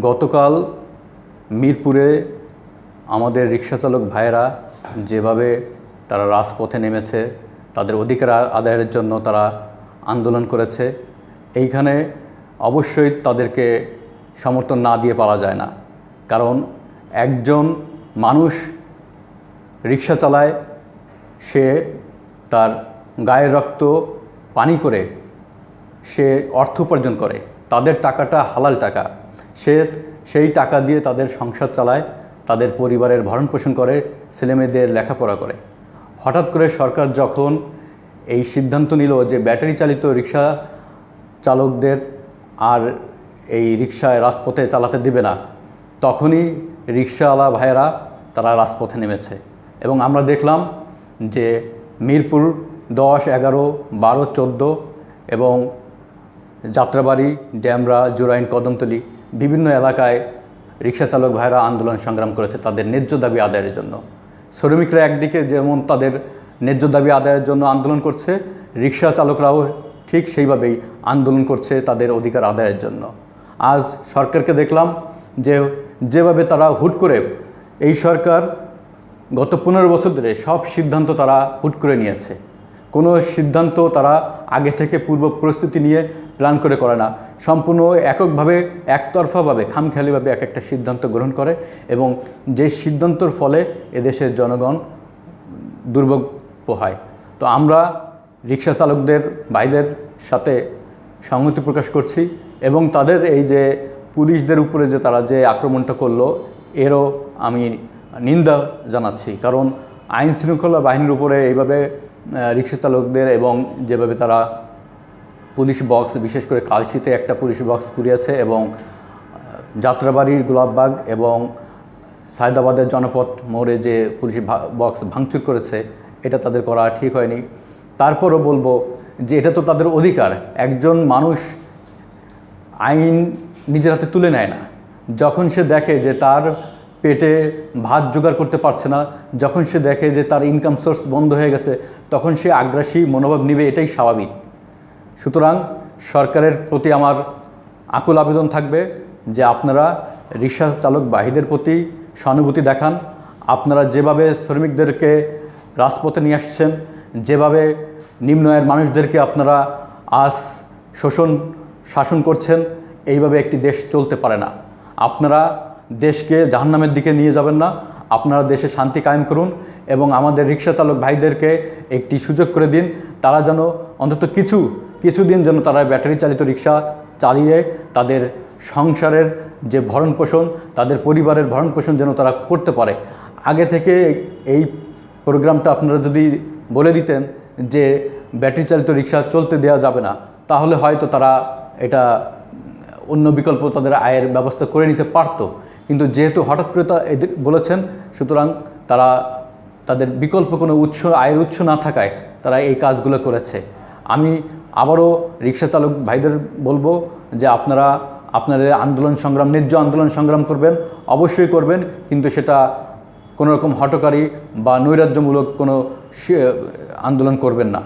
গতকাল মিরপুরে আমাদের রিক্সা চালক ভাইয়েরা যেভাবে তারা রাজপথে নেমেছে, তাদের অধিকার আদায়ের জন্য তারা আন্দোলন করেছে, এইখানে অবশ্যই তাদেরকে সমর্থন না দিয়ে পারা যায় না। কারণ একজন মানুষ রিক্সা চালায়, সে তার গায়ের রক্ত পানি করে, সে অর্থ উপার্জন করে, তাদের টাকাটা হালাল টাকা। সে সেই টাকা দিয়ে তাদের সংসার চালায়, তাদের পরিবারের ভরণ পোষণ করে, ছেলেমেয়েদের লেখাপড়া করে। হঠাৎ করে সরকার যখন এই সিদ্ধান্ত নিল যে ব্যাটারি চালিত রিক্সা চালকদের আর এই রিক্সায় রাজপথে চালাতে দিবে না, তখনই রিক্সাওয়ালা ভাইয়েরা তারা রাজপথে নেমেছে এবং আমরা দেখলাম যে মিরপুর দশ, এগারো, বারো, চোদ্দ এবং যাত্রাবাড়ি, ড্যামরা, জুরাইন, কদমতলি বিভিন্ন এলাকায় রিক্সা চালক ভাইরা আন্দোলন সংগ্রাম করেছে তাদের ন্যায্য দাবি আদায়ের জন্য। শ্রমিকরা একদিকে যেমন তাদের ন্যায্য দাবি আদায়ের জন্য আন্দোলন করছে, রিক্সা চালকরাও ঠিক সেইভাবেই আন্দোলন করছে তাদের অধিকার আদায়ের জন্য। আজ সরকারকে দেখলাম যে যেভাবে তারা হুট করে এই সরকার গত পনেরো বছর ধরে সব সিদ্ধান্ত তারা হুট করে নিয়েছে। কোনো সিদ্ধান্ত তারা আগে থেকে পূর্ব প্রস্তুতি নিয়ে প্ল্যান করে করে না। সম্পূর্ণ এককভাবে, একতরফাভাবে, খামখেয়ালিভাবে এক একটা সিদ্ধান্ত গ্রহণ করে এবং যে সিদ্ধান্তর ফলে এদেশের জনগণ দুর্ভোগ পোহায়। তো আমরা রিক্সা চালকদের, ভাইদের সাথে সংহতি প্রকাশ করছি এবং তাদের এই যে পুলিশদের উপরে যে তারা যে আক্রমণটা করল, এরও আমি নিন্দা জানাচ্ছি। কারণ আইন শৃঙ্খলা বাহিনীর উপরে এইভাবে রিক্সা চালকদের এবং যেভাবে তারা পুলিশ বক্স, বিশেষ করে কালশিতে একটা পুলিশ বক্স পুড়িয়েছে এবং যাত্রাবাড়ির গোলাপবাগ এবং সায়দাবাদের জনপথ মোড়ে যে পুলিশ বক্স ভাঙচুর করেছে, এটা তাদের করা ঠিক হয়নি। তারপরও বলব যে এটা তো তাদের অধিকার। একজন মানুষ আইন নিজের হাতে তুলে নেয় না। যখন সে দেখে যে তার পেটে ভাত জোগাড় করতে পারছে না, যখন সে দেখে যে তার ইনকাম সোর্স বন্ধ হয়ে গেছে, তখন সে আগ্রাসী মনোভাব নিবে, এটাই স্বাভাবিক। সুতরাং সরকারের প্রতি আমার আকুল আবেদন থাকবে যে আপনারা রিক্সা চালক বাহিদের প্রতি সহানুভূতি দেখান। আপনারা যেভাবে শ্রমিকদেরকে রাজপথে নিয়ে আসছেন, যেভাবে নিম্ন আয়ের মানুষদেরকে আপনারা আজ শোষণ, শাসন করছেন, এইভাবে একটি দেশ চলতে পারে না। আপনারা দেশকে জাহান্নামের দিকে নিয়ে যাবেন না। আপনারা দেশে শান্তি কায়েম করুন এবং আমাদের রিক্সা চালক ভাইদেরকে একটি সুযোগ করে দিন। তারা যেন অন্তত কিছু কিছুদিন যেন তারা ব্যাটারি চালিত রিক্সা চালিয়ে তাদের সংসারের যে ভরণ পোষণ তাদের পরিবারের ভরণ পোষণ যেন তারা করতে পারে। আগে থেকে এই প্রোগ্রামটা আপনারা যদি বলে দিতেন যে ব্যাটারি চালিত রিক্সা চলতে দেওয়া যাবে না, তাহলে হয়তো তারা এটা অন্য বিকল্প তাদের আয়ের ব্যবস্থা করে নিতে পারতো। কিন্তু যেহেতু হঠাৎ করে তা এদের বলেছেন, সুতরাং তারা তাদের বিকল্প কোনো উৎস, আয়ের উৎস না থাকায় তারা এই কাজগুলো করেছে। আমি আবারও রিক্সা চালক ভাইদের বলব যে আপনারা আপনাদের আন্দোলন সংগ্রাম, ন্যায্য আন্দোলন সংগ্রাম করবেন, অবশ্যই করবেন, কিন্তু সেটা কোনো রকম হটকারী বা নৈরাজ্যমূলক কোনো আন্দোলন করবেন না।